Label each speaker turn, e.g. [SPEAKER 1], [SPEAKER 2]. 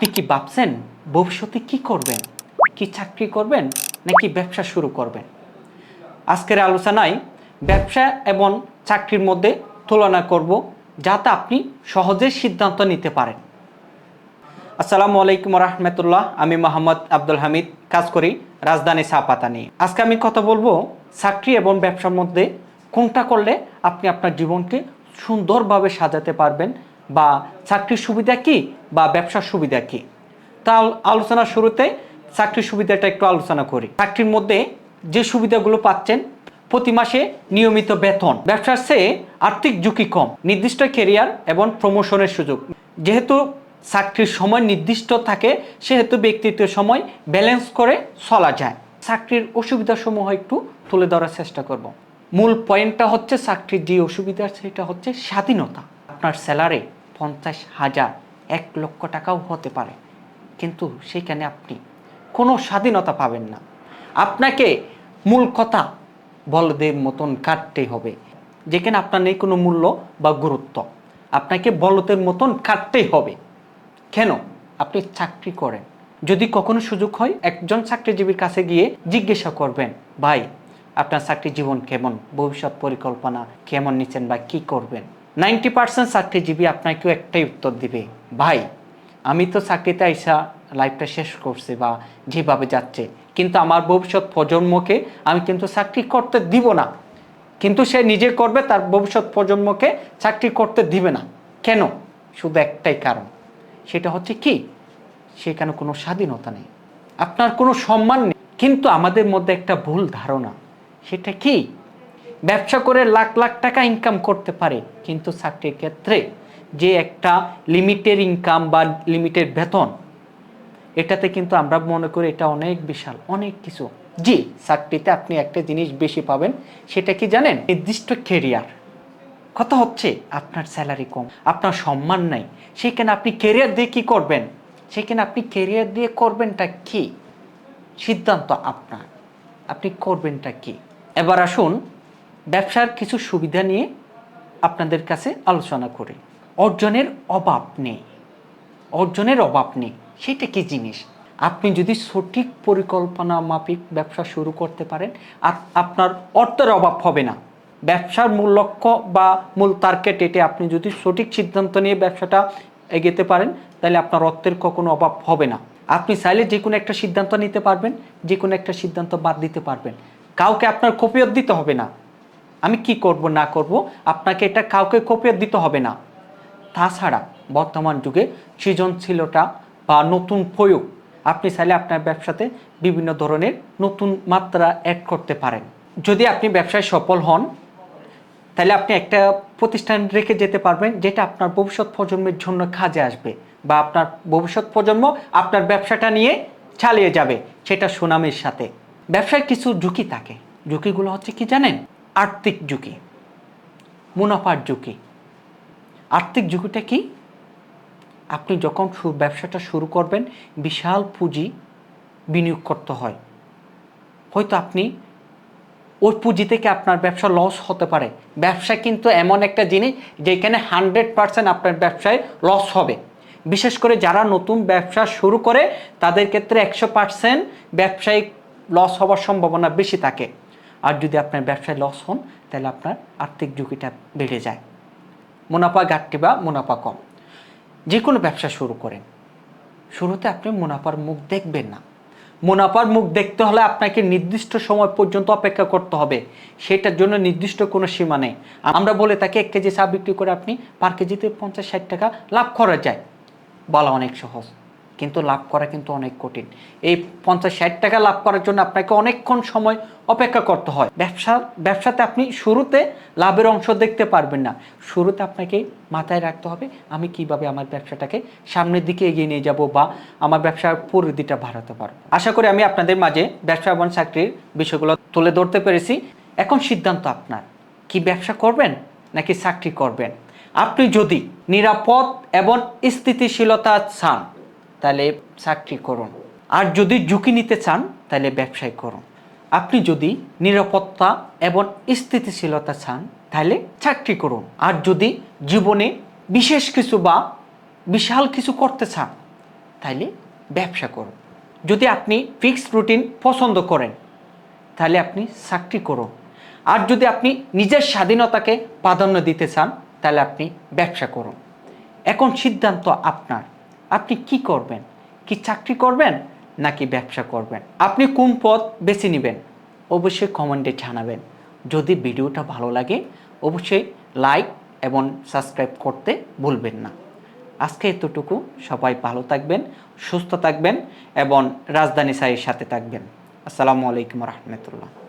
[SPEAKER 1] আপনি কি ভাবছেন ভবিষ্যতে কি করবেন? কি চাকরি করবেন নাকি ব্যবসা শুরু করবেন? আজকের আলোচনায় ব্যবসা এবং চাকরির মধ্যে তুলনা করব যাতে আপনি সহজে সিদ্ধান্ত নিতে পারেন। আসসালামু আলাইকুম রহমতুল্লাহ, আমি মোহাম্মদ আব্দুল হামিদ, কাজ করি রাজধানী চাপাতা নিয়ে। আজকে আমি কথা বলব চাকরি এবং ব্যবসার মধ্যে কোনটা করলে আপনি আপনার জীবনকে সুন্দরভাবে সাজাতে পারবেন বা চাকরির সুবিধা কি বা ব্যবসার সুবিধা কি? তা আলোচনার শুরুতে চাকরির সুবিধাটা একটু আলোচনা করি। চাকরির মধ্যে যে সুবিধাগুলো পাচ্ছেন, প্রতি মাসে নিয়মিত বেতন। ব্যবসার চেয়ে আর্থিক ঝুঁকি কম। নির্দিষ্ট কেরিয়ার এবং প্রমোশনের সুযোগ। যেহেতু চাকরির সময় নির্দিষ্ট থাকে, সেহেতু ব্যক্তিত্বের সময় ব্যালেন্স করে চলা যায়। চাকরির অসুবিধাসমূহ একটু তুলে ধরার চেষ্টা করব। মূল পয়েন্টটা হচ্ছে চাকরির যে অসুবিধা, সেটা হচ্ছে স্বাধীনতা। আপনার স্যালারি পঞ্চাশ হাজার, এক লক্ষ টাকাও হতে পারে। কিন্তু সেখানে আপনি কোনো স্বাধীনতা পাবেন না। আপনাকে মূল কথা বলদের মতন কাটতে হবে। যেখানে আপনার নেই কোনো মূল্য বা গুরুত্ব। আপনাকে বলদের মতন কাটতেই হবে। কেন? আপনি চাকরি করেন। যদি কখনো সুযোগ হয়, একজন চাকরিজীবীর কাছে গিয়ে জিজ্ঞাসা করবেন, ভাই, আপনার চাকরি জীবন কেমন? ভবিষ্যৎ পরিকল্পনা কেমন নিচ্ছেন বা কি করবেন? নাইনটি পার্সেন্ট চাকরিজীবী আপনাকেও একটাই উত্তর দিবে, ভাই, আমি তো চাকরিতে আইসা লাইফটা শেষ করছি বা যেভাবে যাচ্ছে, কিন্তু আমার ভবিষ্যৎ প্রজন্মকে আমি কিন্তু চাকরি করতে দিব না। কিন্তু সে নিজে করবে, তার ভবিষ্যৎ প্রজন্মকে চাকরি করতে দিবে না। কেন? শুধু একটাই কারণ। সেটা হচ্ছে কি? সেখানে কোনো স্বাধীনতা নেই। আপনার কোনো সম্মান নেই। কিন্তু আমাদের মধ্যে একটা ভুল ধারণা। সেটা কি? ব্যবসা করে লাখ লাখ টাকা ইনকাম করতে পারে, কিন্তু চাকরির ক্ষেত্রে যে একটা লিমিটেড ইনকাম বা লিমিটেড বেতন, এটাতে কিন্তু আমরা মনে করি এটা অনেক বিশাল, অনেক কিছু। জি, চাকরিতে আপনি একটা জিনিস বেশি পাবেন, সেটা কি জানেন? নির্দিষ্ট কেরিয়ার কথা হচ্ছে আপনার স্যালারি কম, আপনার সম্মান নাই, সেখানে আপনি কেরিয়ার দিয়ে কি করবেন? সেখানে আপনি কেরিয়ার দিয়ে করবেনটা কি? সিদ্ধান্ত আপনার, আপনি করবেনটা কি? এবার আসুন ব্যবসার কিছু সুবিধা নিয়ে আপনাদের কাছে আলোচনা করি। অর্জনের অভাব নেই। অর্জনের অভাব নেই, সেটা কি জিনিস? আপনি যদি সঠিক পরিকল্পনা মাফিক ব্যবসা শুরু করতে পারেন আর আপনার অর্থের অভাব হবে না। ব্যবসার মূল লক্ষ্য বা মূল টার্গেট এটে। আপনি যদি সঠিক সিদ্ধান্ত নিয়ে ব্যবসাটা এগোতে পারেন, তাহলে আপনার অর্থের কখনো অভাব হবে না। আপনি চাইলে যে কোনো একটা সিদ্ধান্ত নিতে পারবেন, যে কোনো একটা সিদ্ধান্ত বাদ দিতে পারবেন। কাউকে আপনার কপিয়ত দিতে হবে না। আমি কি করব, না করব, আপনাকে এটা কাউকে কপিয়ত দিতে হবে না। তাছাড়া বর্তমান যুগে সৃজনশীলতা বা নতুন প্রয়োগ, আপনি চাইলে আপনার ব্যবসাতে বিভিন্ন ধরনের নতুন মাত্রা অ্যাড করতে পারেন। যদি আপনি ব্যবসায় সফল হন, তাহলে আপনি একটা প্রতিষ্ঠান রেখে যেতে পারবেন, যেটা আপনার ভবিষ্যৎ প্রজন্মের জন্য কাজে আসবে বা আপনার ভবিষ্যৎ প্রজন্ম আপনার ব্যবসাটা নিয়ে চালিয়ে যাবে, সেটা সুনামের সাথে। ব্যবসায় কিছু ঝুঁকি থাকে। ঝুঁকিগুলো হচ্ছে কি জানেন? আর্থিক ঝুঁকি, মুনাফার ঝুঁকি। আর্থিক ঝুঁকিটা কি? আপনি যখন ব্যবসাটা শুরু করবেন, বিশাল পুঁজি বিনিয়োগ করতে হয়। হয়তো আপনি ওই পুঁজি থেকে আপনার ব্যবসা লস হতে পারে। ব্যবসা কিন্তু এমন একটা জিনিস যেখানে হান্ড্রেড পার্সেন্ট আপনার ব্যবসায় লস হবে। বিশেষ করে যারা নতুন ব্যবসা শুরু করে, তাদের ক্ষেত্রে একশো পার্সেন্ট ব্যবসায়িক লস হওয়ার সম্ভাবনা বেশি থাকে। আর যদি আপনার ব্যবসায় লস হন, তাহলে আপনার আর্থিক ঝুঁকিটা বেড়ে যায়। মুনাফা ঘাটতি বা মুনাফা কম। যে কোনো ব্যবসা শুরু করেন। শুরুতে আপনি মুনাফার মুখ দেখবেন না। মুনাফার মুখ দেখতে হলে আপনাকে নির্দিষ্ট সময় পর্যন্ত অপেক্ষা করতে হবে। সেটার জন্য নির্দিষ্ট কোনো সীমা নেই। আমরা বলে থাকি, এক কেজি চা বিক্রি করে আপনি পার কেজিতে পঞ্চাশ ষাট টাকা লাভ করা যায়। বলা অনেক সহজ। কিন্তু লাভ করা কিন্তু অনেক কঠিন। এই পঞ্চাশ ষাট টাকা লাভ করার জন্য আপনাকে অনেকক্ষণ সময় অপেক্ষা করতে হয়। ব্যবসা, ব্যবসাতে আপনি শুরুতে লাভের অংশ দেখতে পারবেন না। শুরুতে আপনাকে মাথায় রাখতে হবে, আমি কীভাবে আমার ব্যবসাটাকে সামনের দিকে এগিয়ে নিয়ে যাব বা আমার ব্যবসার পরিধিটা বাড়াতে পারব। আশা করি আমি আপনাদের মাঝে ব্যবসা এবং চাকরির বিষয়গুলো তুলে ধরতে পেরেছি। এখন সিদ্ধান্ত আপনার। কি ব্যবসা করবেন নাকি চাকরি করবেন? আপনি যদি নিরাপদ এবং স্থিতিশীলতা চান তাহলে চাকরি করুন। আর যদি ঝুঁকি নিতে চান, তাহলে ব্যবসায় করুন। আপনি যদি নিরাপত্তা এবং স্থিতিশীলতা চান, তাহলে চাকরি করুন। আর যদি জীবনে বিশেষ কিছু বা বিশাল কিছু করতে চান, তাহলে ব্যবসা করুন। যদি আপনি ফিক্সড রুটিন পছন্দ করেন, তাহলে আপনি চাকরি করুন। আর যদি আপনি নিজের স্বাধীনতাকে প্রাধান্য দিতে চান, তাহলে আপনি ব্যবসা করুন। এখন সিদ্ধান্ত আপনার। আপনি কি করবেন? কি চাকরি করবেন নাকি ব্যবসা করবেন? আপনি কোন পথ বেছে নেবেন? অবশ্যই কমেন্টে জানাবেন। যদি ভিডিওটা ভালো লাগে, অবশ্যই লাইক এবং সাবস্ক্রাইব করতে ভুলবেন না। আজকে এতটুকু। সবাই ভালো থাকবেন, সুস্থ থাকবেন এবং রাজধানী সাইয়ের সাথে থাকবেন। আসসালামু আলাইকুম রহমতুল্লাহ।